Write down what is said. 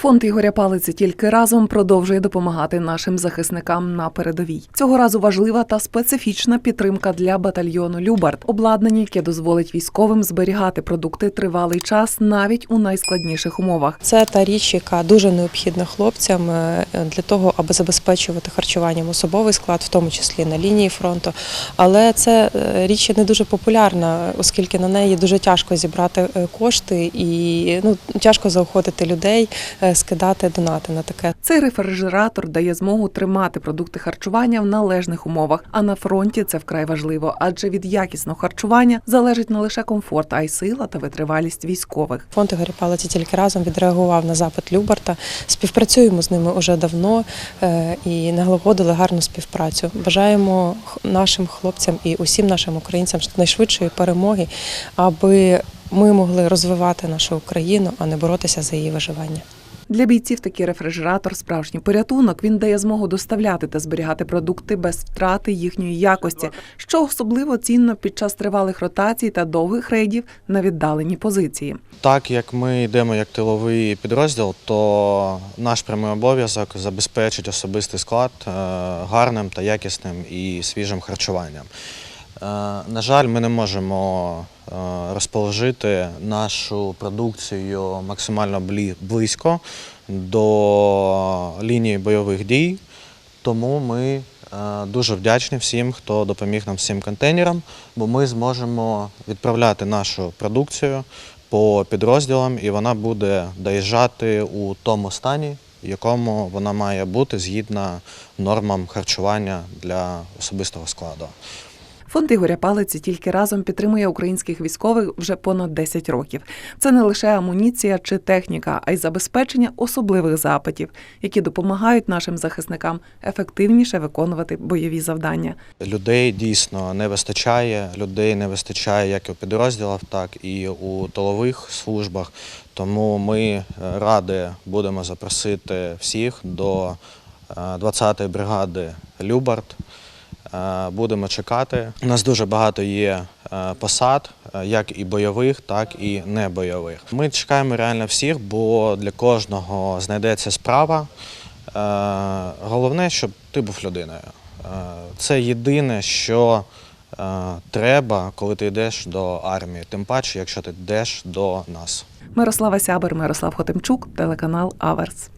Фонд Ігоря Палиці тільки разом продовжує допомагати нашим захисникам на передовій. Цього разу важлива та специфічна підтримка для батальйону Любард, обладнання, яке дозволить військовим зберігати продукти тривалий час навіть у найскладніших умовах. Це та річ, яка дуже необхідна хлопцям е, для того, аби забезпечувати харчуванням особовий склад, в тому числі на лінії фронту. Але це е, річ не дуже популярна, оскільки на неї дуже тяжко зібрати е, кошти і ну тяжко заохотити людей скидати донати на таке. Цей рефрижератор дає змогу тримати продукти харчування в належних умовах. А на фронті це вкрай важливо, адже від якісного харчування залежить не лише комфорт, а й сила та витривалість військових. Фонд Ігоря Палиці тільки разом відреагував на запит Любарта. Співпрацюємо з ними уже давно е, і налагодили гарну співпрацю. Бажаємо нашим хлопцям і усім нашим українцям найшвидшої перемоги, аби ми могли розвивати нашу Україну, а не боротися за її виживання. Для бійців такий рефрижератор справжній порятунок. Він дає змогу доставляти та зберігати продукти без втрати їхньої якості, що особливо цінно під час тривалих ротацій та довгих рейдів на віддалені позиції. Так як ми йдемо як тиловий підрозділ, то наш прямий обов'язок забезпечить особистий склад е, гарним та якісним і свіжим харчуванням. Е, На жаль, ми не можемо розположити нашу продукцію максимально близько до лінії бойових дій, тому ми е, дуже вдячні всім, хто допоміг нам з цим контейнером, бо ми зможемо відправляти нашу продукцію по підрозділам, і вона буде доїжджати у тому стані, в якому вона має бути згідно нормам харчування для особистого складу. Фонд Ігоря Палиці тільки разом підтримує українських військових вже понад 10 років. Це не лише амуніція чи техніка, а й забезпечення особливих запитів, які допомагають нашим захисникам ефективніше виконувати бойові завдання. Людей дійсно не вистачає. Людей не вистачає як у підрозділах, так і у тилових службах. Тому ми е, раді будемо запросити всіх до е, 20-ї бригади Любард. Е, Будемо чекати. У нас дуже багато є е, посад, е, як і бойових, так і небойових. Ми чекаємо реально всіх, бо для кожного знайдеться справа. Головне, щоб ти був людиною. Це єдине, що треба, коли ти йдеш до армії, тим паче, якщо ти йдеш до нас. Мирослава Сябер, Мирослав Хотимчук, телеканал Аверс.